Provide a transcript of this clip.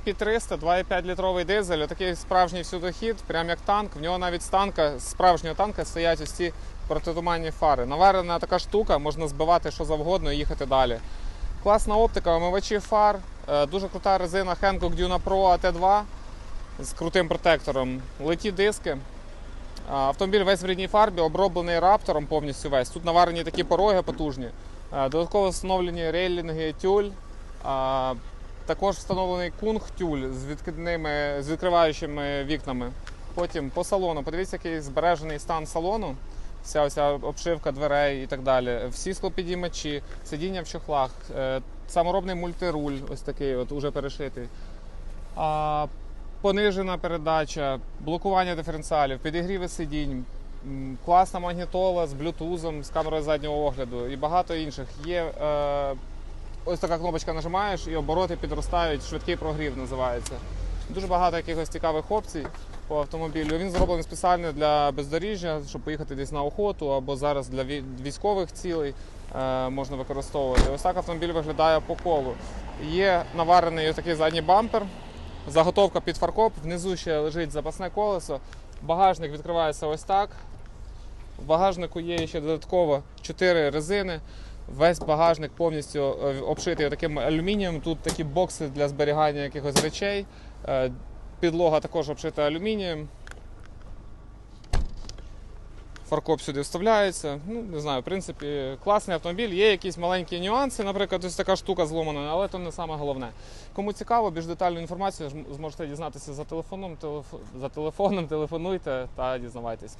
P300, 2,5 літровий дизель, такий справжній всюдохід, прям як танк. В нього навіть з танка, справжнього танка стоять ось ці протитуманні фари. Наварена така штука, можна збивати що завгодно і їхати далі. Класна оптика, омивачі фар, е, дуже крута резина Hankook Duna Pro AT2 з крутим протектором. Леті диски. А, Автомобіль весь в рідній фарбі, оброблений раптором повністю весь. Тут наварені такі пороги потужні. Е, Додатково встановлені рейлінги тюль. Також встановлений кунг тюль з відкидними, з відкриваючими вікнами. Потім по салону. Подивіться, який збережений стан салону. Вся оця обшивка дверей і так далі. Всі склопідіймачі, сидіння в чохлах, е, саморобний мультируль, ось такий, от уже перешитий. А, понижена передача, блокування диференціалів, підігріви сидінь, класна магнітола з блютузом, з камерою заднього огляду і багато інших. Є е, ось така кнопочка нажимаєш і обороти підростають, швидкий прогрів називається. Дуже багато якихось цікавих опцій по автомобілю. Він зроблений спеціально для бездоріжжя, щоб поїхати десь на охоту або зараз для військових цілей е, можна використовувати. Ось так автомобіль виглядає по колу. Є наварений ось такий задній бампер, заготовка під фаркоп, внизу ще лежить запасне колесо. Багажник відкривається ось так. В багажнику є ще додатково 4 резини. Весь багажник повністю е, обшитий таким алюмінієм. Тут такі бокси для зберігання якихось речей. Е, Підлога також обшита алюмінієм. Фаркоп сюди вставляється. Ну, не знаю, в принципі, класний автомобіль. Є якісь маленькі нюанси, наприклад, ось така штука зломана, але це не саме головне. Кому цікаво, більш детальну інформацію зможете дізнатися за телефоном, телеф... за телефоном, телефонуйте та дізнавайтесь.